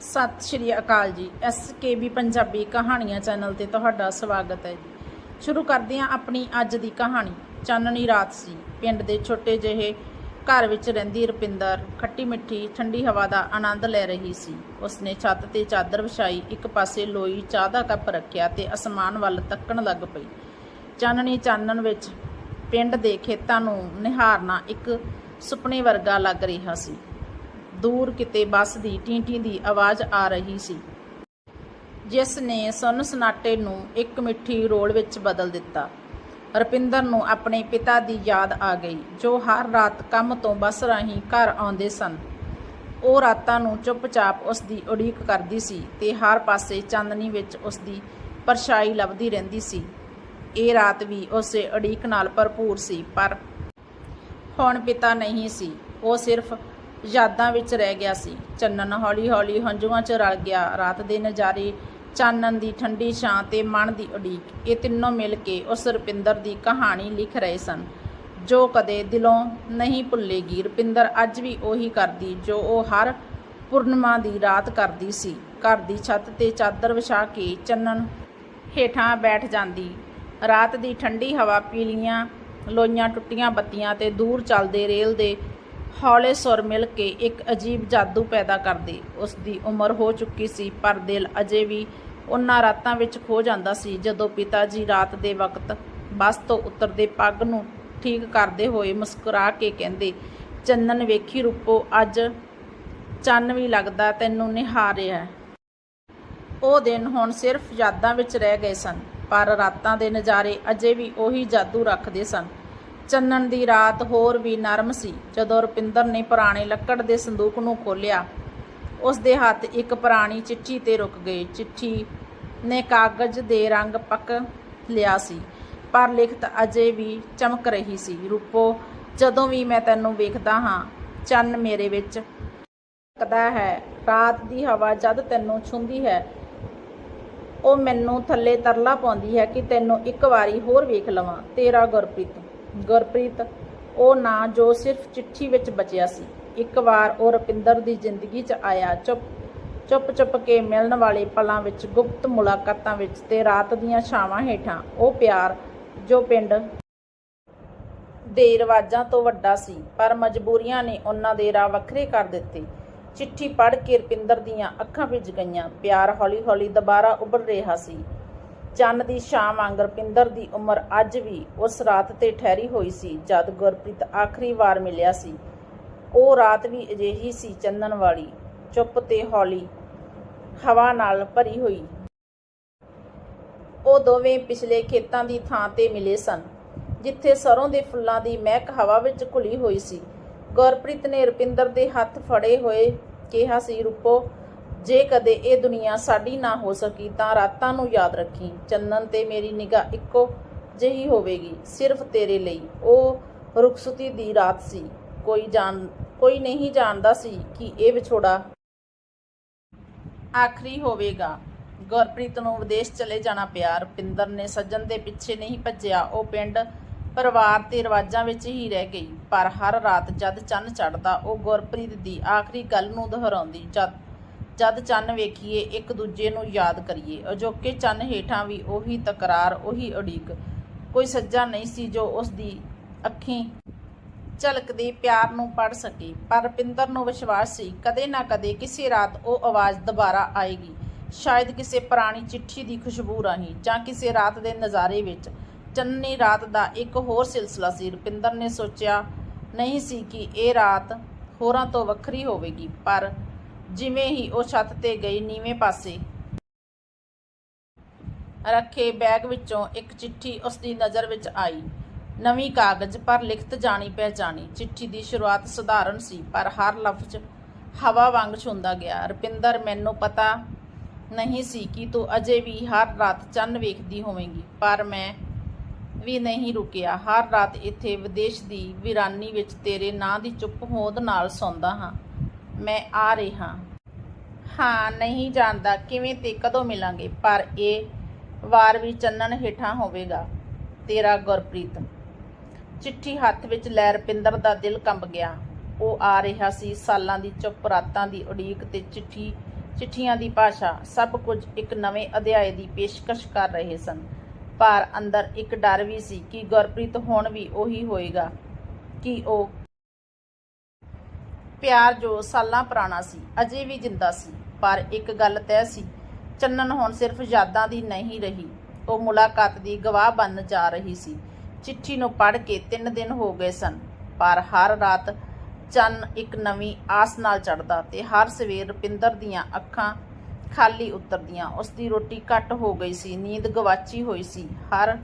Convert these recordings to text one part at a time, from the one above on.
ਸਤਿ ਸ਼੍ਰੀ ਅਕਾਲ ਜੀ। ਐਸਕੇਬੀ ਪੰਜਾਬੀ ਕਹਾਣੀਆਂ ਚੈਨਲ ਤੇ ਤੁਹਾਡਾ ਸਵਾਗਤ ਹੈ ਜੀ। ਸ਼ੁਰੂ ਕਰਦੇ ਹਾਂ ਆਪਣੀ ਅੱਜ ਦੀ ਕਹਾਣੀ। ਚਾਨਣੀ ਰਾਤ ਸੀ। ਪਿੰਡ ਦੇ ਛੋਟੇ ਜਿਹੇ ਘਰ ਵਿੱਚ ਰਹਿੰਦੀ ਰੁਪਿੰਦਰ ਖੱਟੀ ਮਿੱਠੀ, ਠੰਡੀ ਹਵਾ ਦਾ ਆਨੰਦ ਲੈ ਰਹੀ ਸੀ। ਉਸਨੇ ਛੱਤ ਤੇ ਚਾਦਰ ਵਿਛਾਈ, ਇੱਕ ਪਾਸੇ ਲੋਈ ਚਾਹ ਦਾ ਕੱਪ ਰੱਖਿਆ ਤੇ ਅਸਮਾਨ ਵੱਲ ਤੱਕਣ ਲੱਗ ਪਈ। ਚਾਨਣੀ ਚਾਨਣ ਵਿੱਚ ਪਿੰਡ ਦੇ ਖੇਤਾਂ ਨੂੰ ਨਿਹਾਰਨਾ ਇੱਕ ਸੁਪਨੇ ਵਰਗਾ ਲੱਗ ਰਿਹਾ ਸੀ। ਦੂਰ ਕਿਤੇ ਬੱਸ ਦੀ ਟੀਂ-ਟੀਂ ਦੀ ਆਵਾਜ਼ ਆ ਰਹੀ ਸੀ। ਜਿਸ ਨੇ ਸੁੰਨ ਸਨਾਟੇ ਨੂੰ ਇੱਕ ਮਿੱਠੀ ਰੋਲ ਵਿੱਚ ਬਦਲ ਦਿੱਤਾ। ਰੁਪਿੰਦਰ ਨੂੰ ਆਪਣੇ ਪਿਤਾ ਦੀ ਯਾਦ ਆ ਗਈ, ਜੋ ਹਰ ਰਾਤ ਕੰਮ ਤੋਂ ਬੱਸ ਰਾਹੀਂ ਘਰ ਆਉਂਦੇ ਸਨ। ਉਹ ਰਾਤਾਂ ਨੂੰ ਚੁੱਪਚਾਪ ਉਸ ਦੀ ਉਡੀਕ ਕਰਦੀ ਸੀ ਤੇ ਹਰ ਪਾਸੇ ਚਾਂਦਨੀ ਵਿੱਚ ਉਸ ਦੀ ਪਰਛਾਈ ਲੱਭਦੀ ਰਹਿੰਦੀ ਸੀ। ਇਹ ਰਾਤ ਵੀ ਉਸੇ ਉਡੀਕ ਨਾਲ ਭਰਪੂਰ ਸੀ, ਪਰ ਹੁਣ ਪਿਤਾ ਨਹੀਂ ਸੀ, ਉਹ ਸਿਰਫ ਯਾਦਾਂ ਵਿੱਚ ਰਹਿ ਗਿਆ ਸੀ। ਚੰਨਨ ਹੌਲੀ-ਹੌਲੀ ਹੰਝੂਆਂ 'ਚ ਰਲ ਗਿਆ। ਰਾਤ ਦੇ ਨਜ਼ਾਰੇ ਚਾਨਣ ਦੀ ਠੰਡੀ ਛਾਂ ਤੇ ਮਨ ਦੀ ਉਡੀਕ। ਇਹ ਤਿੰਨੋਂ ਮਿਲ ਕੇ ਉਸ ਰੁਪਿੰਦਰ ਦੀ ਕਹਾਣੀ ਲਿਖ ਰਹੇ ਸਨ। ਜੋ ਕਦੇ ਦਿਲੋਂ ਨਹੀਂ ਭੁੱਲੇਗੀ। ਰੁਪਿੰਦਰ ਅੱਜ ਵੀ ਉਹੀ ਕਰਦੀ, ਜੋ ਉਹ ਹਰ ਪੂਰਨਿਮਾ ਦੀ ਰਾਤ ਕਰਦੀ ਸੀ। ਘਰ ਦੀ ਛੱਤ ਤੇ ਚਾਦਰ ਵਿਛਾ ਕੇ ਚੰਨਨ ਹੇਠਾਂ ਬੈਠ ਜਾਂਦੀ। ਰਾਤ ਦੀ ਠੰਡੀ ਹਵਾ ਪੀਲੀਆਂ ਲੋਈਆਂ ਟੁੱਟੀਆਂ ਬੱਤੀਆਂ ਤੇ ਦੂਰ ਚੱਲਦੇ ਰੇਲ ਦੇ ਹੌਲੇ ਸੁਰ ਮਿਲ ਕੇ ਇੱਕ ਅਜੀਬ ਜਾਦੂ ਪੈਦਾ ਕਰਦੇ। ਉਸ ਦੀ ਉਮਰ ਹੋ ਚੁੱਕੀ ਸੀ, ਪਰ ਦਿਲ ਅਜੇ ਵੀ ਉਹਨਾਂ ਰਾਤਾਂ ਵਿੱਚ ਖੋ ਜਾਂਦਾ ਸੀ, ਜਦੋਂ ਪਿਤਾ ਜੀ ਰਾਤ ਦੇ ਵਕਤ ਬੱਸ ਤੋਂ ਉਤਰਦੇ ਪੱਗ ਨੂੰ ਠੀਕ ਕਰਦੇ ਹੋਏ ਮੁਸਕਰਾ ਕੇ ਕਹਿੰਦੇ, ਚੰਨਨ ਵੇਖੀ ਰੂਪੋ, ਅੱਜ ਚੰਨ ਵੀ ਲੱਗਦਾ, ਤੈਨੂੰ ਨਿਹਾਰਿਆ ਉਹ ਦਿਨ ਹੁਣ ਸਿਰਫ ਯਾਦਾਂ ਵਿੱਚ ਰਹਿ ਗਏ ਸਨ, ਪਰ ਰਾਤਾਂ ਦੇ ਨਜ਼ਾਰੇ ਅਜੇ ਵੀ ਉਹੀ ਜਾਦੂ ਰੱਖਦੇ ਸਨ। ਚੰਨਣ ਦੀ ਰਾਤ ਹੋਰ ਵੀ ਨਰਮ ਸੀ, ਜਦੋਂ ਰੁਪਿੰਦਰ ਨੇ ਪੁਰਾਣੇ ਲੱਕੜ ਦੇ ਸੰਦੂਕ ਨੂੰ ਖੋਲ੍ਹਿਆ। ਉਸ ਦੇ ਹੱਥ ਇੱਕ ਪੁਰਾਣੀ ਚਿੱਠੀ ਤੇ ਰੁਕ ਗਏ ਚਿੱਠੀ ਨੇ ਕਾਗਜ਼ ਦੇ ਰੰਗ ਪੱਕ ਲਿਆ ਸੀ, ਪਰ ਲਿਖਤ ਅਜੇ ਵੀ ਚਮਕ ਰਹੀ ਸੀ। ਰੂਪੋ, ਜਦੋਂ ਵੀ ਮੈਂ ਤੈਨੂੰ ਵੇਖਦਾ ਹਾਂ, ਚੰਨ ਮੇਰੇ ਵਿੱਚ ਕਦਾ ਹੈ। ਰਾਤ ਦੀ ਹਵਾ ਜਦ ਤੈਨੂੰ ਛੁੰਦੀ ਹੈ, ਉਹ ਮੈਨੂੰ ਥੱਲੇ ਤਰਲਾ ਪਾਉਂਦੀ ਹੈ ਕਿ ਤੈਨੂੰ ਇੱਕ ਵਾਰੀ ਹੋਰ ਵੇਖ ਲਵਾਂ। ਤੇਰਾ ਗੁਰਪ੍ਰੀਤ। ਗੁਰਪ੍ਰੀਤ, ਉਹ ਨਾਂ ਜੋ ਸਿਰਫ ਚਿੱਠੀ ਵਿੱਚ ਬਚਿਆ ਸੀ। ਇੱਕ ਵਾਰ ਉਹ ਰੁਪਿੰਦਰ ਦੀ ਜ਼ਿੰਦਗੀ 'ਚ ਆਇਆ, ਚੁੱਪ ਚੁੱਪ ਚੁੱਪ ਕੇ ਮਿਲਣ ਵਾਲੇ ਪਲਾਂ ਵਿੱਚ ਗੁਪਤ ਮੁਲਾਕਾਤਾਂ ਵਿੱਚ ਤੇ ਰਾਤ ਦੀਆਂ ਛਾਵਾਂ ਹੇਠਾਂ ਉਹ ਪਿਆਰ ਜੋ ਪਿੰਡ ਦੇ ਰਿਵਾਜਾਂ ਤੋਂ ਵੱਡਾ ਸੀ, ਪਰ ਮਜਬੂਰੀਆਂ ਨੇ ਉਹਨਾਂ ਦੇ ਰਾਹ ਵੱਖਰੇ ਕਰ ਦਿੱਤੇ। ਚਿੱਠੀ ਪੜ੍ਹ ਕੇ ਰੁਪਿੰਦਰ ਦੀਆਂ ਅੱਖਾਂ ਭਿੱਜ ਗਈਆਂ। ਪਿਆਰ ਹੌਲੀ-ਹੌਲੀ ਦੁਬਾਰਾ ਉੱਭਰ ਰਿਹਾ ਸੀ। ਚੰਨ ਦੀ ਛਾਂ ਵਾਂਗ ਰੁਪਿੰਦਰ ਦੀ ਉਮਰ ਅੱਜ ਵੀ ਉਸ ਰਾਤ ਤੇ ਠਹਿਰੀ ਹੋਈ ਸੀ, ਜਦ ਗੁਰਪ੍ਰੀਤ ਆਖਰੀ ਵਾਰ ਮਿਲਿਆ ਸੀ। ਉਹ ਰਾਤ ਵੀ ਅਜਿਹੀ ਸੀ ਚੰਨਨ ਵਾਲੀ, ਚੁੱਪ ਤੇ ਹੌਲੀ ਹਵਾ ਨਾਲ ਭਰੀ ਹੋਈ। ਉਹ ਦੋਵੇਂ ਪਿਛਲੇ ਖੇਤਾਂ ਦੀ ਥਾਂ ਤੇ ਮਿਲੇ ਸਨ, ਜਿੱਥੇ ਸਰੋਂ ਦੇ ਫੁੱਲਾਂ ਦੀ ਮਹਿਕ ਹਵਾ ਵਿੱਚ ਘੁਲੀ ਹੋਈ ਸੀ। ਗੁਰਪ੍ਰੀਤ ਨੇ ਰੁਪਿੰਦਰ ਦੇ ਹੱਥ ਫੜੇ ਹੋਏ ਕਿਹਾ ਸੀ ਰੁਪੋ ਜੇ ਕਦੇ ਇਹ ਦੁਨੀਆ ਸਾਡੀ ਨਾ ਹੋ ਸਕੀ ਤਾਂ ਰਾਤਾਂ ਨੂੰ ਯਾਦ ਰੱਖੀ। ਚੰਨਨ ਤੇ ਮੇਰੀ ਨਿਗਾਹ ਇੱਕੋ ਜਿਹੀ ਹੋਵੇਗੀ, ਸਿਰਫ ਤੇਰੇ ਲਈ। ਉਹ ਰੁਖਸਤੀ ਦੀ ਰਾਤ ਸੀ। ਕੋਈ ਜਾਣ, ਕੋਈ ਨਹੀਂ ਜਾਣਦਾ ਸੀ ਕਿ ਇਹ ਵਿਛੋੜਾ ਆਖਰੀ ਹੋਵੇਗਾ। ਗੁਰਪ੍ਰੀਤ ਨੂੰ ਵਿਦੇਸ਼ ਚਲੇ ਜਾਣਾ ਪਿਆ। ਰੁਪਿੰਦਰ ਨੇ ਸੱਜਣ ਦੇ ਪਿੱਛੇ ਨਹੀਂ ਭੱਜਿਆ। ਉਹ ਪਿੰਡ ਪਰਿਵਾਰ ਤੇ ਰਿਵਾਜਾਂ ਵਿੱਚ ਹੀ ਰਹਿ ਗਈ। ਪਰ ਹਰ ਰਾਤ ਜਦ ਚੰਨ ਚੜਦਾ ਉਹ ਗੁਰਪ੍ਰੀਤ ਦੀ ਆਖਰੀ ਗੱਲ ਨੂੰ ਦੁਹਰਾਉਂਦੀ। ਜਦ ਜਦ ਚੰਨ ਵੇਖੀਏ, ਇੱਕ ਦੂਜੇ ਨੂੰ ਯਾਦ ਕਰੀਏ। ਅਜੋਕੇ ਚੰਨ ਹੇਠਾਂ ਵੀ ਉਹੀ ਤਕਰਾਰ, ਉਹੀ ਉਡੀਕ। ਕੋਈ ਸੱਜਾ ਨਹੀਂ ਸੀ ਜੋ ਉਸ ਦੀ ਅੱਖੀਂ ਝਲਕਦੇ ਪਿਆਰ ਨੂੰ ਪੜ ਸਕੇ। ਪਰ ਰੁਪਿੰਦਰ ਨੂੰ ਵਿਸ਼ਵਾਸ ਸੀ, ਕਦੇ ਨਾ ਕਦੇ ਕਿਸੇ ਰਾਤ ਉਹ ਆਵਾਜ਼ ਦੁਬਾਰਾ ਆਏਗੀ। ਸ਼ਾਇਦ ਕਿਸੇ ਪੁਰਾਣੀ ਚਿੱਠੀ ਦੀ ਖੁਸ਼ਬੂ ਰਾਹੀਂ ਜਾਂ ਕਿਸੇ ਰਾਤ ਦੇ ਨਜ਼ਾਰੇ ਵਿੱਚ। ਚੰਨੀ ਰਾਤ ਦਾ ਇੱਕ ਹੋਰ ਸਿਲਸਿਲਾ ਸੀ। ਰੁਪਿੰਦਰ ਨੇ ਸੋਚਿਆ, ਨਹੀਂ ਸੀ ਕਿ ਇਹ ਰਾਤ ਹੋਰਾਂ ਤੋਂ ਵੱਖਰੀ ਹੋਵੇਗੀ, ਪਰ ਜਿਵੇਂ ਹੀ ਉਹ ਛੱਤ ਤੇ ਗਈ ਨੀਵੇਂ ਪਾਸੇ। ਰੱਖੇ ਬੈਗ ਵਿੱਚੋਂ ਇੱਕ ਚਿੱਠੀ ਉਸ ਦੀ ਨਜ਼ਰ ਵਿੱਚ ਆਈ। ਨਵੀਂ ਕਾਗਜ਼ ਪਰ ਲਿਖਤ ਜਾਣੀ ਪਹਿਚਾਣੀ। ਚਿੱਠੀ ਦੀ ਸ਼ੁਰੂਆਤ ਸਧਾਰਨ ਸੀ, ਪਰ ਹਰ ਲਫ਼ਜ਼ ਹਵਾ ਵਾਂਗ ਛੁੰਦਾ ਗਿਆ। ਰੁਪਿੰਦਰ, ਮੈਨੂੰ ਪਤਾ ਨਹੀਂ ਸੀ ਕਿ ਤੂੰ ਅਜੇ ਵੀ ਹਰ ਰਾਤ ਚੰਨ ਵੇਖਦੀ ਹੋਵੇਂਗੀ, ਪਰ ਮੈਂ ਵੀ ਨਹੀਂ ਰੁਕਿਆ। ਹਰ ਰਾਤ ਇੱਥੇ ਵਿਦੇਸ਼ ਦੀ ਵੀਰਾਨੀ ਵਿੱਚ ਤੇਰੇ ਨਾਂ ਦੀ ਚੁੱਪ ਹੋਂਦ ਨਾਲ ਸੌਂਦਾ ਹਾਂ। ਮੈਂ ਆ ਰਿਹਾ ਹਾਂ। ਨਹੀਂ ਜਾਣਦਾ ਕਿਵੇਂ ਤੇ ਕਦੋਂ ਮਿਲਾਂਗੇ, ਪਰ ਇਹ ਵਾਰ ਵੀ ਚੰਨਣ ਹੇਠਾਂ ਹੋਵੇਗਾ। ਤੇਰਾ ਗੁਰਪ੍ਰੀਤ। ਚਿੱਠੀ ਹੱਥ ਵਿੱਚ ਲੈ ਰੁਪਿੰਦਰ ਦਾ ਦਿਲ ਕੰਬ ਗਿਆ। ਉਹ ਆ ਰਿਹਾ ਸੀ ਸਾਲਾਂ ਦੀ ਚੁੱਪ ਰਾਤਾਂ ਦੀ ਉਡੀਕ ਤੇ ਚਿੱਠੀ, ਚਿੱਠੀਆਂ ਦੀ ਭਾਸ਼ਾ। ਸਭ ਕੁਝ ਇੱਕ ਨਵੇਂ ਅਧਿਆਏ ਦੀ ਪੇਸ਼ਕਸ਼ ਕਰ ਰਹੇ ਸਨ। ਪਰ ਅੰਦਰ ਇੱਕ ਡਰ ਵੀ ਸੀ ਕਿ ਗੁਰਪ੍ਰੀਤ ਹੁਣ ਵੀ ਉਹੀ ਹੋਏਗਾ, ਕਿ ਉਹ ਪਿਆਰ ਜੋ ਸਾਲਾਂ ਪੁਰਾਣਾ ਸੀ, ਅਜੇ ਵੀ ਜਿੰਦਾ ਸੀ। ਪਰ ਇੱਕ ਗੱਲ ਤੈਅ ਸੀ, ਚੰਨਨ ਹੁਣ ਸਿਰਫ ਯਾਦਾਂ ਦੀ ਨਹੀਂ ਰਹੀ। ਉਹ ਮੁਲਾਕਾਤ ਦੀ ਗਵਾਹ ਬਣ ਜਾ ਰਹੀ ਸੀ। ਚਿੱਠੀ ਨੂੰ ਪੜ੍ਹ ਕੇ 3 ਦਿਨ ਹੋ ਗਏ ਸਨ, ਪਰ ਹਰ ਰਾਤ ਚੰਨ ਇੱਕ ਨਵੀਂ ਆਸ ਨਾਲ ਚੜਦਾ ਤੇ ਹਰ ਸਵੇਰ ਰੁਪਿੰਦਰ ਦੀਆਂ ਅੱਖਾਂ ਖਾਲੀ ਉਤਰਦੀਆਂ। ਉਸ ਦੀ ਰੋਟੀ ਘੱਟ ਹੋ ਗਈ ਸੀ, ਨੀਂਦ ਗਵਾਚੀ ਹੋਈ ਸੀ। ਹਰ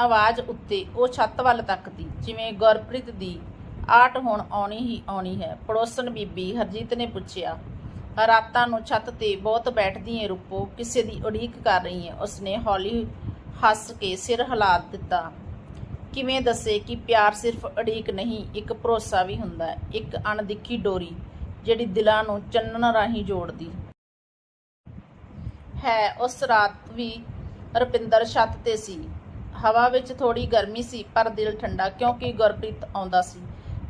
ਆਵਾਜ਼ ਉੱਤੇ ਉਹ ਛੱਤ ਵੱਲ ਤੱਕਦੀ, ਜਿਵੇਂ ਗੁਰਪ੍ਰੀਤ ਦੀ ਆਟ ਹੁਣ ਆਉਣੀ ਹੀ ਆਉਣੀ ਹੈ। ਪੜੋਸਣ ਬੀਬੀ ਹਰਜੀਤ ਨੇ ਪੁੱਛਿਆ, ਰਾਤਾਂ ਨੂੰ ਛੱਤ ਤੇ ਬਹੁਤ ਬੈਠਦੀ ਏ ਰੂਪੋ, ਕਿਸੇ ਦੀ ਉਡੀਕ ਕਰ ਰਹੀ ਹੈ ਉਸਨੇ ਹੌਲੀ ਹੱਸ ਕੇ ਸਿਰ ਹਿਲਾ ਦਿੱਤਾ। ਕਿਵੇਂ ਦੱਸੇ ਕਿ ਪਿਆਰ ਸਿਰਫ ਉਡੀਕ ਨਹੀਂ, ਇੱਕ ਭਰੋਸਾ ਵੀ ਹੁੰਦਾ ਹੈ, ਇੱਕ ਅਣਦਿੱਖੀ ਡੋਰੀ, ਜਿਹੜੀ ਦਿਲਾਂ ਨੂੰ ਚੰਨਣ ਰਾਹੀਂ ਜੋੜਦੀ। ਹੈ, ਉਸ ਰਾਤ ਵੀ ਰੁਪਿੰਦਰ ਛੱਤ ਤੇ ਸੀ। ਹਵਾ ਵਿੱਚ ਥੋੜੀ ਗਰਮੀ ਸੀ, ਪਰ ਦਿਲ ਠੰਡਾ, ਕਿਉਂਕਿ ਗੁਰਪ੍ਰੀਤ ਆਉਂਦਾ ਸੀ।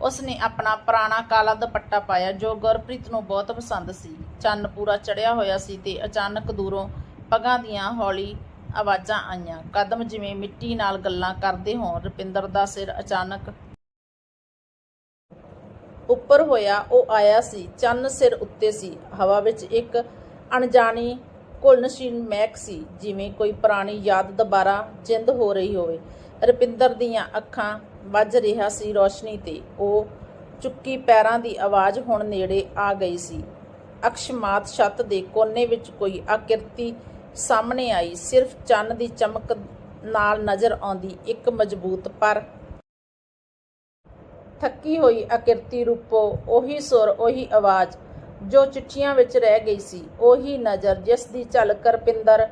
ਉਸਨੇ ਆਪਣਾ ਪੁਰਾਣਾ ਕਾਲਾ ਦੁਪੱਟਾ ਪਾਇਆ, ਜੋ ਗੁਰਪ੍ਰੀਤ ਨੂੰ ਬਹੁਤ ਪਸੰਦ ਸੀ। ਚੰਨ ਪੂਰਾ ਚੜਿਆ ਹੋਇਆ ਸੀ ਤੇ ਅਚਾਨਕ ਦੂਰੋਂ ਪਗਾਂ ਦੀਆਂ ਹੌਲੀ ਆਵਾਜ਼ਾਂ ਆਈਆਂ। ਕਦਮ ਜਿਵੇਂ ਮਿੱਟੀ ਨਾਲ ਗੱਲਾਂ ਕਰਦੇ ਹੋਣ, ਰੁਪਿੰਦਰ ਦਾ ਸਿਰ ਅਚਾਨਕ ਉੱਪਰ ਹੋਇਆ, ਉਹ ਆਇਆ ਸੀ। ਚੰਨ ਸਿਰ ਉੱਤੇ ਸੀ। ਹਵਾ ਵਿੱਚ ਇੱਕ ਅਣਜਾਣੀ ਘੁਲਣਸ਼ੀਲ ਮਹਿਕ ਸੀ, ਜਿਵੇਂ ਕੋਈ ਪੁਰਾਣੀ ਯਾਦ ਦੁਬਾਰਾ ਜਿੰਦ ਹੋ ਰਹੀ ਹੋਵੇ। ਰਪਿੰਦਰ ਦੀਆਂ ਅੱਖਾਂ ਵੱਜ ਰਿਹਾ ਸੀ ਰੋਸ਼ਨੀ ਤੇ। ਉਹ ਚੁੱਕੀ ਪੈਰਾਂ ਦੀ ਆਵਾਜ਼ ਹੁਣ ਨੇੜੇ ਆ ਗਈ ਸੀ। ਅਕਸ਼ਮਾਤ ਛੱਤ ਦੇ ਕੋਨੇ ਵਿੱਚ ਕੋਈ ਆਕਿਰਤੀ ਸਾਹਮਣੇ ਆਈ। ਸਿਰਫ ਚੰਨ ਦੀ ਚਮਕ ਨਾਲ ਨਜ਼ਰ ਆਉਂਦੀ ਇੱਕ ਮਜ਼ਬੂਤ ਪਰ। ਥੱਕੀ ਹੋਈ ਆਕਿਰਤੀ ਰੂਪੋ, ਉਹੀ ਸੁਰ, ਉਹੀ ਆਵਾਜ਼, ਜੋ ਚਿੱਠੀਆਂ ਵਿੱਚ ਰਹਿ ਗਈ ਸੀ, ਉਹੀ ਨਜ਼ਰ, ਜਿਸ ਦੀ ਝਲਕ ਰਪਿੰਦਰ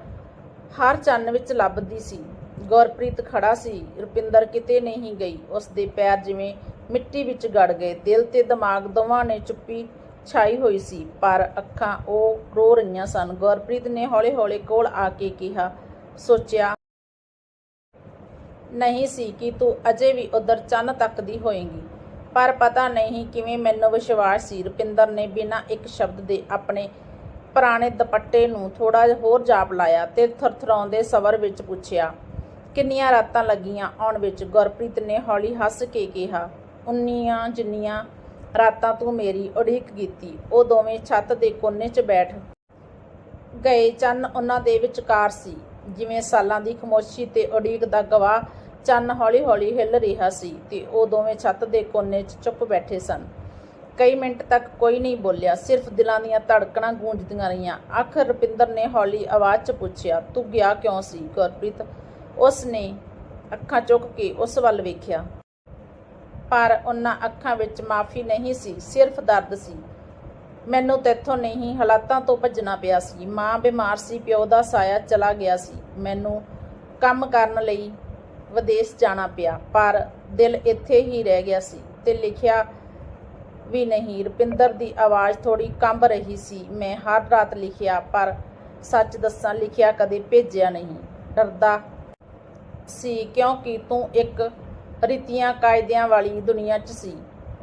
ਹਰ ਚੰਨ ਵਿੱਚ ਲੱਭਦੀ ਸੀ। ਗੁਰਪ੍ਰੀਤ ਖੜਾ ਸੀ। ਰੁਪਿੰਦਰ ਕਿਤੇ ਨਹੀਂ ਗਈ। ਉਸ ਦੇ ਪੈਰ ਜਿਵੇਂ ਮਿੱਟੀ ਵਿੱਚ ਗੜ ਗਏ। ਦਿਲ ਤੇ ਦਿਮਾਗ ਦੋਵਾਂ ਨੇ ਚੁੱਪੀ ਛਾਈ ਹੋਈ ਸੀ। ਪਰ ਅੱਖਾਂ ਉਹ ਰੋ ਰਹੀਆਂ ਸਨ। ਗੁਰਪ੍ਰੀਤ ਨੇ ਹੌਲੇ-ਹੌਲੇ ਕੋਲ ਆ ਕੇ ਕਿਹਾ, ਸੋਚਿਆ ਨਹੀਂ ਸੀ ਕਿ ਤੂੰ ਅਜੇ ਵੀ ਉਧਰ ਚੰਨ ਤੱਕਦੀ ਹੋਏਂਗੀ। ਪਰ ਪਤਾ ਨਹੀਂ ਕਿਵੇਂ ਮੈਨੂੰ ਵਿਸ਼ਵਾਸ ਸੀ। ਰੁਪਿੰਦਰ ਨੇ ਬਿਨਾਂ ਇੱਕ ਸ਼ਬਦ ਦੇ ਆਪਣੇ ਪੁਰਾਣੇ ਦੁਪੱਟੇ ਨੂੰ ਥੋੜਾ ਹੋਰ ਜਾਪ ਲਾਇਆ ਤੇ ਥਰਥਰਾਉਂਦੇ ਸਵਰ ਵਿੱਚ ਪੁੱਛਿਆ ਕਿੰਨੀਆਂ ਰਾਤਾਂ ਲੱਗੀਆਂ ਆਉਣ ਵਿੱਚ? ਗੁਰਪ੍ਰੀਤ ਨੇ ਹੌਲੀ ਹੱਸ ਕੇ ਕਿਹਾ, ਉੰਨੀਆਂ ਜਿੰਨੀਆਂ ਰਾਤਾਂ ਤੂੰ ਮੇਰੀ ਉਡੀਕ ਕੀਤੀ, ਉਹ ਦੋਵੇਂ ਛੱਤ ਦੇ ਕੋਨੇ 'ਚ ਬੈਠ ਗਏ ਚੰਨ ਉਹਨਾਂ ਦੇ ਵਿਚਕਾਰ ਸੀ। ਜਿਵੇਂ ਸਾਲਾਂ ਦੀ ਖਮੋਸ਼ੀ ਤੇ ਉਡੀਕ ਦਾ ਗਵਾਹ ਚੰਨ ਹੌਲੀ-ਹੌਲੀ ਹਿੱਲ ਰਿਹਾ ਸੀ ਤੇ ਉਹ ਦੋਵੇਂ ਛੱਤ ਦੇ ਕੋਨੇ 'ਚ ਚੁੱਪ ਬੈਠੇ ਸਨ। ਕਈ ਮਿੰਟ ਤੱਕ ਕੋਈ ਨਹੀਂ ਬੋਲਿਆ, ਸਿਰਫ ਦਿਲਾਂ ਦੀਆਂ ਧੜਕਣਾਂ ਗੂੰਜਦੀਆਂ ਰਹੀਆਂ। ਆਖਰ ਰੁਪਿੰਦਰ ਨੇ ਹੌਲੀ ਆਵਾਜ਼ 'ਚ ਪੁੱਛਿਆ, ਤੂੰ ਗਿਆ ਕਿਉਂ ਸੀ? ਗੁਰਪ੍ਰੀਤ ਉਸ ਨੇ ਅੱਖਾਂ ਚੁੱਕ ਕੇ ਉਸ ਵੱਲ ਵੇਖਿਆ। ਪਰ ਉਹਨਾਂ ਅੱਖਾਂ ਵਿੱਚ ਮਾਫੀ ਨਹੀਂ ਸੀ, ਸਿਰਫ ਦਰਦ ਸੀ। ਮੈਨੂੰ ਤੇਥੋਂ ਨਹੀਂ, ਹਾਲਾਤਾਂ ਤੋਂ ਭੱਜਣਾ ਪਿਆ ਸੀ। ਮਾਂ ਬਿਮਾਰ ਸੀ, ਪਿਓ ਦਾ ਸਾਇਆ ਚਲਾ ਗਿਆ ਸੀ। ਮੈਨੂੰ ਕੰਮ ਕਰਨ ਲਈ ਵਿਦੇਸ਼ ਜਾਣਾ ਪਿਆ, ਪਰ ਦਿਲ ਇੱਥੇ ਹੀ ਰਹਿ ਗਿਆ ਸੀ ਤੇ ਲਿਖਿਆ ਵੀ ਨਹੀਂ। ਰੁਪਿੰਦਰ ਦੀ ਆਵਾਜ਼ ਥੋੜੀ ਕੰਬ ਰਹੀ ਸੀ। ਮੈਂ ਹਰ ਰਾਤ ਲਿਖਿਆ, ਪਰ ਸੱਚ ਦੱਸਾਂ, ਲਿਖਿਆ ਕਦੇ ਭੇਜਿਆ ਨਹੀਂ। ਡਰਦਾ ਸੀ ਕਿਉਂਕਿ ਤੂੰ ਇੱਕ ਰੀਤੀਆਂ ਕਾਇਦਿਆਂ ਵਾਲੀ ਦੁਨੀਆ 'ਚ ਸੀ।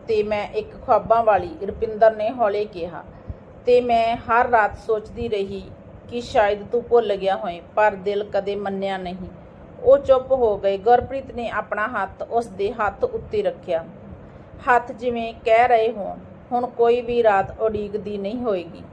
ਤੇ ਮੈਂ ਇੱਕ ਖੁਆਬਾਂ ਵਾਲੀ ਰੁਪਿੰਦਰ ਨੇ ਹੌਲੇ ਕਿਹਾ। ਤੇ ਮੈਂ ਹਰ ਰਾਤ ਸੋਚਦੀ ਰਹੀ ਕਿ ਸ਼ਾਇਦ ਤੂੰ ਭੁੱਲ ਗਿਆ ਹੋਏ ਪਰ ਦਿਲ ਕਦੇ ਮੰਨਿਆ ਨਹੀਂ। ਉਹ ਚੁੱਪ ਹੋ ਗਏ। ਗੁਰਪ੍ਰੀਤ ਨੇ ਆਪਣਾ ਹੱਥ ਉਸ ਦੇ ਹੱਥ ਉੱਤੇ ਰੱਖਿਆ। ਹੱਥ ਜਿਵੇਂ ਕਹਿ ਰਹੇ ਹੋਣ, ਹੁਣ ਕੋਈ ਵੀ ਰਾਤ ਉਡੀਕਦੀ ਨਹੀਂ ਹੋਏਗੀ।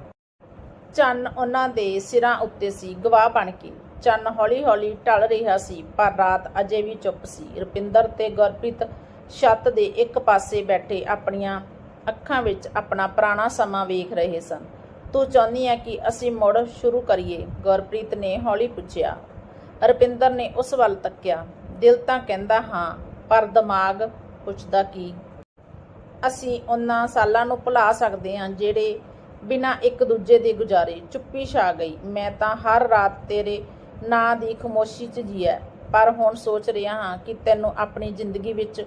ਚੰਨ ਉਹਨਾਂ ਦੇ ਸਿਰਾਂ ਉੱਤੇ ਸੀ, ਗਵਾਹ ਬਣ ਕੇ। ਚੰਨ ਹੌਲੀ-ਹੌਲੀ ਢਲ ਰਿਹਾ ਸੀ, ਪਰ ਰਾਤ ਅਜੇ ਵੀ ਚੁੱਪ ਸੀ। ਰੁਪਿੰਦਰ ਤੇ ਗੁਰਪ੍ਰੀਤ ਛੱਤ ਦੇ ਇੱਕ ਪਾਸੇ ਬੈਠੇ ਆਪਣੀਆਂ ਅੱਖਾਂ ਵਿੱਚ ਆਪਣਾ ਪੁਰਾਣਾ ਸਮਾਂ ਵੇਖ ਰਹੇ ਸਨ। ਤੂੰ ਚਾਹੁੰਦੀ ਹੈ ਕਿ ਅਸੀਂ ਮੁੜ ਸ਼ੁਰੂ ਕਰੀਏ? ਗੁਰਪ੍ਰੀਤ ਨੇ ਹੌਲੀ ਪੁੱਛਿਆ। ਰੁਪਿੰਦਰ ਨੇ ਉਸ ਵੱਲ ਤੱਕਿਆ। ਦਿਲ ਤਾਂ ਕਹਿੰਦਾ ਹਾਂ, ਪਰ ਦਿਮਾਗ ਪੁੱਛਦਾ ਕੀ? ਅਸੀਂ ਉਹਨਾਂ ਸਾਲਾਂ ਨੂੰ ਭੁਲਾ ਸਕਦੇ ਹਾਂ ਜਿਹੜੇ ਬਿਨਾਂ ਇੱਕ ਦੂਜੇ ਦੇ ਗੁਜ਼ਾਰੇ ਚੁੱਪੀ ਛਾ ਗਈ। ਮੈਂ ਤਾਂ ਹਰ ਰਾਤ ਤੇਰੇ ਨਾਂ ਦੀ ਖਮੋਸ਼ੀ 'ਚ ਜੀਆ ਪਰ ਹੁਣ ਸੋਚ ਰਿਹਾ ਹਾਂ ਕਿ ਤੈਨੂੰ ਆਪਣੀ ਜ਼ਿੰਦਗੀ ਵਿੱਚ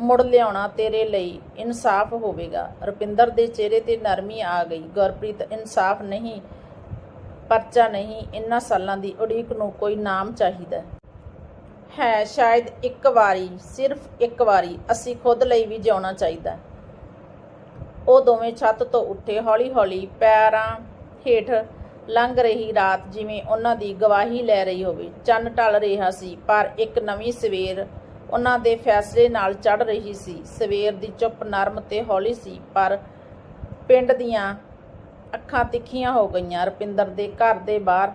ਮੁੜ ਲਿਆਉਣਾ ਤੇਰੇ ਲਈ ਇਨਸਾਫ ਹੋਵੇਗਾ। ਰੁਪਿੰਦਰ ਦੇ ਚਿਹਰੇ ਤੇ ਨਰਮੀ ਆ ਗਈ। ਗੁਰਪ੍ਰੀਤ, ਇਨਸਾਫ ਨਹੀਂ, ਪਰਚਾ ਨਹੀਂ ਇੰਨਾ ਸਾਲਾਂ ਦੀ ਉਡੀਕ ਨੂੰ ਕੋਈ ਨਾਮ ਚਾਹੀਦਾ। ਹੈ ਸ਼ਾਇਦ ਇੱਕ ਵਾਰੀ, ਸਿਰਫ ਇੱਕ ਵਾਰੀ, ਅਸੀਂ ਖੁਦ ਲਈ ਵੀ ਜਿਉਣਾ ਚਾਹੀਦਾ। ਉਹ ਦੋਵੇਂ ਛੱਤ ਤੋਂ ਉੱਠੇ ਹੌਲੀ-ਹੌਲੀ ਪੈਰਾਂ ਹੇਠ ਲੰਘ ਰਹੀ ਰਾਤ ਜਿਵੇਂ ਉਹਨਾਂ ਦੀ ਗਵਾਹੀ ਲੈ ਰਹੀ ਹੋਵੇ। ਚੰਨ ਢਲ ਰਿਹਾ ਸੀ, ਪਰ ਇੱਕ ਨਵੀਂ ਸਵੇਰ ਉਹਨਾਂ ਦੇ ਫੈਸਲੇ ਨਾਲ ਚੜ ਰਹੀ ਸੀ। ਸਵੇਰ ਦੀ ਚੁੱਪ ਨਰਮ ਤੇ ਹੌਲੀ ਸੀ, ਪਰ ਪਿੰਡ ਦੀਆਂ ਅੱਖਾਂ ਤਿੱਖੀਆਂ ਹੋ ਗਈਆਂ। ਰੁਪਿੰਦਰ ਦੇ ਘਰ ਦੇ ਬਾਹਰ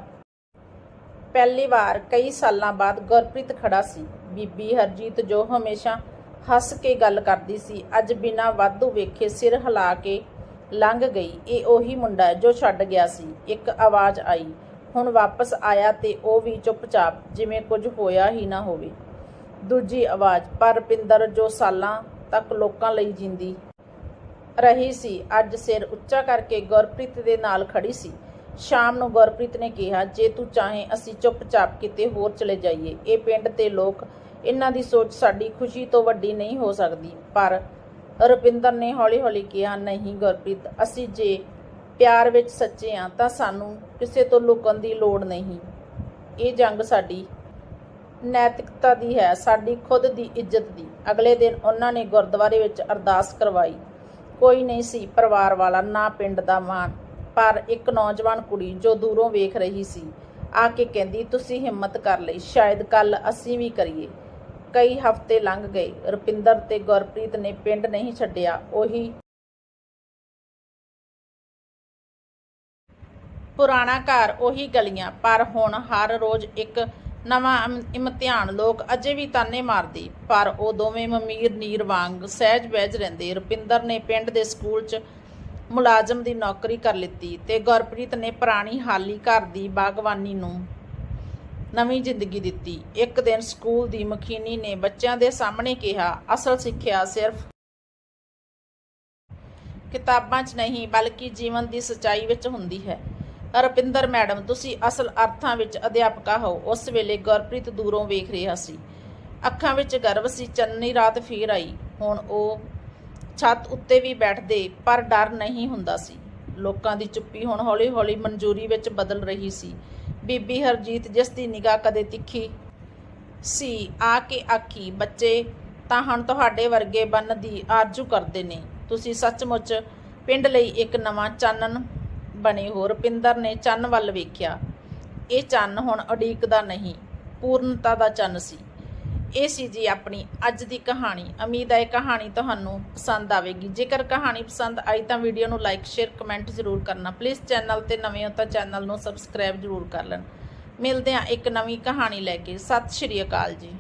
ਪਹਿਲੀ ਵਾਰ ਕਈ ਸਾਲਾਂ ਬਾਅਦ ਗੁਰਪ੍ਰੀਤ ਖੜਾ ਸੀ। ਬੀਬੀ ਹਰਜੀਤ ਜੋ ਹਮੇਸ਼ਾ ਹੱਸ ਕੇ ਗੱਲ ਕਰਦੀ ਸੀ, ਅੱਜ ਬਿਨਾਂ ਵਾਧੂ ਵੇਖੇ ਸਿਰ ਹਿਲਾ ਕੇ ਲੰਘ ਗਈ। ਇਹ ਉਹੀ ਮੁੰਡਾ ਜੋ ਛੱਡ ਗਿਆ ਸੀ। ਇੱਕ ਆਵਾਜ਼ ਆਈ। ਹੁਣ ਵਾਪਸ ਆਇਆ ਤੇ ਉਹ ਵੀ ਚੁੱਪਚਾਪ, ਜਿਵੇਂ ਕੁਝ ਹੋਇਆ ਹੀ ਨਾ ਹੋਵੇ। ਦੂਜੀ ਆਵਾਜ਼, ਪਰ ਰੁਪਿੰਦਰ ਜੋ ਸਾਲਾਂ ਤੱਕ ਲੋਕਾਂ ਲਈ ਜਿੰਦੀ ਰਹੀ ਸੀ, ਅੱਜ ਸਿਰ ਉੱਚਾ ਕਰਕੇ ਗੁਰਪ੍ਰੀਤ ਦੇ ਨਾਲ ਖੜੀ ਸੀ। ਸ਼ਾਮ ਨੂੰ ਗੁਰਪ੍ਰੀਤ ਨੇ ਕਿਹਾ, ਜੇ ਤੂੰ ਚਾਹੇ, ਅਸੀਂ ਚੁੱਪਚਾਪ ਕਿਤੇ ਹੋਰ ਚਲੇ ਜਾਈਏ। ਇਹ ਪਿੰਡ ਤੇ ਲੋਕ, ਇਹਨਾਂ ਦੀ ਸੋਚ ਸਾਡੀ ਖੁਸ਼ੀ ਤੋਂ ਵੱਡੀ ਨਹੀਂ ਹੋ ਸਕਦੀ, ਪਰ ਰੁਪਿੰਦਰ ਨੇ ਹੌਲੀ-ਹੌਲੀ ਕਿਹਾ, ਨਹੀਂ ਗੁਰਪ੍ਰੀਤ, ਅਸੀਂ ਜੇ ਪਿਆਰ ਵਿੱਚ ਸੱਚੇ ਹਾਂ ਤਾਂ ਸਾਨੂੰ ਕਿਸੇ ਤੋਂ ਲੁਕਣ ਦੀ ਲੋੜ ਨਹੀਂ। ਇਹ ਜੰਗ ਸਾਡੀ ਨੈਤਿਕਤਾ ਦੀ ਹੈ, ਸਾਡੀ ਖੁਦ ਦੀ ਇੱਜ਼ਤ ਦੀ। ਅਗਲੇ ਦਿਨ ਉਹਨਾਂ ਨੇ ਗੁਰਦੁਆਰੇ ਵਿੱਚ ਅਰਦਾਸ ਕਰਵਾਈ। ਕੋਈ ਨਹੀਂ ਸੀ ਪਰਿਵਾਰ ਵਾਲਾ, ਨਾ ਪਿੰਡ ਦਾ ਮਾਨ ਪਰ ਇੱਕ ਨੌਜਵਾਨ ਕੁੜੀ ਜੋ ਦੂਰੋਂ ਵੇਖ ਰਹੀ ਸੀ। ਆ ਕੇ ਕਹਿੰਦੀ, ਤੁਸੀਂ ਹਿੰਮਤ ਕਰ ਲਈ, ਸ਼ਾਇਦ ਕੱਲ ਅਸੀਂ ਵੀ ਕਰੀਏ। ਕਈ ਹਫ਼ਤੇ ਲੰਘ ਗਏ। ਰੁਪਿੰਦਰ ਤੇ ਗੁਰਪ੍ਰੀਤ ਨੇ ਪਿੰਡ ਨਹੀਂ ਛੱਡਿਆ। ਉਹੀ ਪੁਰਾਣਾ ਘਰ, ਉਹੀ ਗਲੀਆਂ। ਪਰ ਹੁਣ ਹਰ ਰੋਜ਼ ਇੱਕ ਨਵਾਂ ਇਮਤਿਹਾਨ ਲੋਕ ਅਜੇ ਵੀ ਤਾਨੇ ਮਾਰਦੇ। ਪਰ ਉਹ ਦੋਵੇਂ ਮਮੀਰ, ਨੀਰ ਵਾਂਗ ਸਹਿਜ ਬਹਿਜ ਰਹਿੰਦੇ। ਰੁਪਿੰਦਰ ਨੇ ਪਿੰਡ ਦੇ ਸਕੂਲ 'ਚ ਮੁਲਾਜ਼ਮ ਦੀ ਨੌਕਰੀ ਕਰ ਲਿੱਤੀ ਤੇ ਗੁਰਪ੍ਰੀਤ ਨੇ ਪੁਰਾਣੀ ਹਾਲੀ ਘਰ ਦੀ ਬਾਗਵਾਨੀ ਨੂੰ ਨਵੀਂ ਜ਼ਿੰਦਗੀ ਦਿੱਤੀ। ਇੱਕ ਦਿਨ ਸਕੂਲ ਦੀ ਮਖੀਨੀ ਨੇ ਬੱਚਿਆਂ ਦੇ ਸਾਹਮਣੇ ਕਿਹਾ, ਅਸਲ ਸਿੱਖਿਆ ਸਿਰਫ ਕਿਤਾਬਾਂ 'ਚ ਨਹੀਂ, ਬਲਕਿ ਜੀਵਨ ਦੀ ਸੱਚਾਈ ਵਿੱਚ ਹੁੰਦੀ ਹੈ। ਰਪਿੰਦਰ ਮੈਡਮ, ਤੁਸੀਂ ਅਸਲ ਅਰਥਾਂ ਵਿੱਚ ਅਧਿਆਪਕਾ ਹੋ। ਉਸ ਵੇਲੇ ਗੁਰਪ੍ਰੀਤ ਦੂਰੋਂ ਵੇਖ ਰਿਹਾ ਸੀ। ਅੱਖਾਂ ਵਿੱਚ ਗਰਵ ਸੀ, ਚੰਨੀ ਰਾਤ ਫੇਰ ਆਈ। ਹੁਣ ਉਹ ਛੱਤ ਉੱਤੇ ਵੀ ਬੈਠਦੇ, ਪਰ ਡਰ ਨਹੀਂ ਹੁੰਦਾ ਸੀ। ਲੋਕਾਂ ਦੀ ਚੁੱਪੀ ਹੁਣ ਹੌਲੀ-ਹੌਲੀ ਮਨਜ਼ੂਰੀ ਵਿੱਚ ਬਦਲ ਰਹੀ ਸੀ। ਬੀਬੀ ਹਰਜੀਤ ਜਿਸ ਦੀ ਨਿਗਾਹ ਕਦੇ ਤਿੱਖੀ ਸੀ, ਆ ਕੇ ਆਖੀ, ਬੱਚੇ, ਤਾਂ ਹੁਣ ਤੁਹਾਡੇ ਵਰਗੇ ਬੰਨ ਦੀ ਆਰਜ਼ੂ ਕਰਦੇ ਨੇ। ਤੁਸੀਂ ਸੱਚਮੁੱਚ ਪਿੰਡ ਲਈ ਇੱਕ ਨਵਾਂ ਚਾਨਣ ਬਣੇ ਹੋ। ਰੁਪਿੰਦਰ ਨੇ ਚੰਨ ਵੱਲ ਵੇਖਿਆ। ਇਹ ਚੰਨ ਹੁਣ ਉਡੀਕ ਦਾ ਨਹੀਂ। ਪੂਰਨਤਾ ਦਾ ਚੰਨ ਸੀ। ਇਹ ਸੀ ਜੀ ਆਪਣੀ ਅੱਜ ਦੀ ਕਹਾਣੀ। ਉਮੀਦ ਹੈ ਕਹਾਣੀ ਤੁਹਾਨੂੰ ਪਸੰਦ ਆਵੇਗੀ। ਜੇਕਰ ਕਹਾਣੀ ਪਸੰਦ ਆਈ ਤਾਂ ਵੀਡੀਓ ਨੂੰ ਲਾਈਕ ਸ਼ੇਅਰ ਕਮੈਂਟ ਜ਼ਰੂਰ ਕਰਨਾ। ਪਲੀਜ਼ ਚੈਨਲ ਤੇ ਨਵੇਂ ਹੋ ਤਾਂ ਚੈਨਲ ਨੂੰ ਸਬਸਕ੍ਰਾਈਬ ਜ਼ਰੂਰ ਕਰ ਲੈਣ। ਮਿਲਦੇ ਹਾਂ ਇੱਕ ਨਵੀਂ ਕਹਾਣੀ ਲੈ ਕੇ। ਸਤਿ ਸ਼੍ਰੀ ਅਕਾਲ ਜੀ।